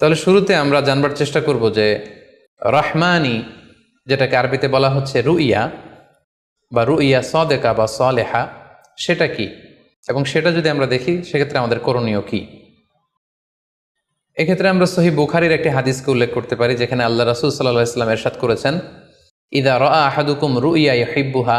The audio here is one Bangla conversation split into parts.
তাহলে শুরুতে আমরা জানবার চেষ্টা করব যে রহমানি, যেটাকে আরবিতে বলা হচ্ছে রুইয়া বা রুইয়া সদেকা বা সলেহা, সেটা কি? এবং সেটা যদি আমরা দেখি, সেক্ষেত্রে আমাদের করণীয় কি? এক্ষেত্রে আমরা সহি বুখারির একটি হাদিসকে উল্লেখ করতে পারি, যেখানে আল্লাহ রাসুল সাল্লাহ ইসলাম এরশাদ করেছেন, ইদা রা আহাদুকুম রুইয়া ইহিব্বুহা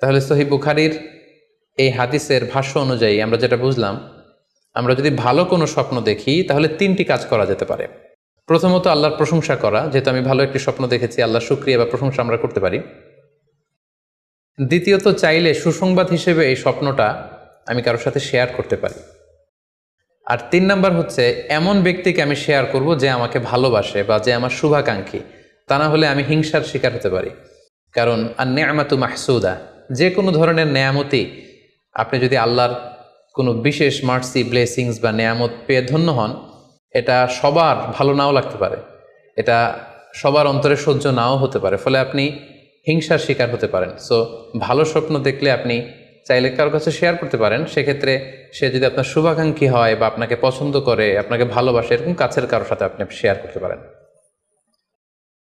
তাহলে সহি বুখারির এই হাদিসের ভাষ্য অনুযায়ী আমরা যেটা বুঝলাম, আমরা যদি ভালো কোনো স্বপ্ন দেখি, তাহলে তিনটি কাজ করা যেতে পারে। প্রথমত আল্লাহর প্রশংসা করা, যেহেতু আমি ভালো একটি স্বপ্ন দেখেছি, আল্লাহর শুক্রিয়া বা প্রশংসা আমরা করতে পারি। দ্বিতীয়ত, চাইলে সুসংবাদ হিসেবে এই স্বপ্নটা আমি কারোর সাথে শেয়ার করতে পারি। আর তিন নাম্বার হচ্ছে, এমন ব্যক্তিকে আমি শেয়ার করব যে আমাকে ভালোবাসে বা যে আমার শুভাকাঙ্ক্ষী। তা না হলে আমি হিংসার শিকার হতে পারি। কারণ আর নেয়ামাতু মাহসুদা যে কোনো ধরনের নেয়ামতি আপনি যদি আল্লাহর কোনো বিশেষ মার্সি ব্লেসিংস বা নেয়ামত পেয়ে ধন্য হন, এটা সবার ভালো নাও লাগতে পারে। এটা সবার অন্তরে সহ্য নাও হতে পারে। ফলে আপনি হিংসার শিকার হতে পারেন। সো ভালো স্বপ্ন দেখলে আপনি চাইলে কারোর কাছে শেয়ার করতে পারেন। সেক্ষেত্রে সে যদি আপনার শুভাকাঙ্ক্ষী হয় বা আপনাকে পছন্দ করে, আপনাকে ভালোবাসে, এরকম কাছের কারোর সাথে আপনি শেয়ার করতে পারেন।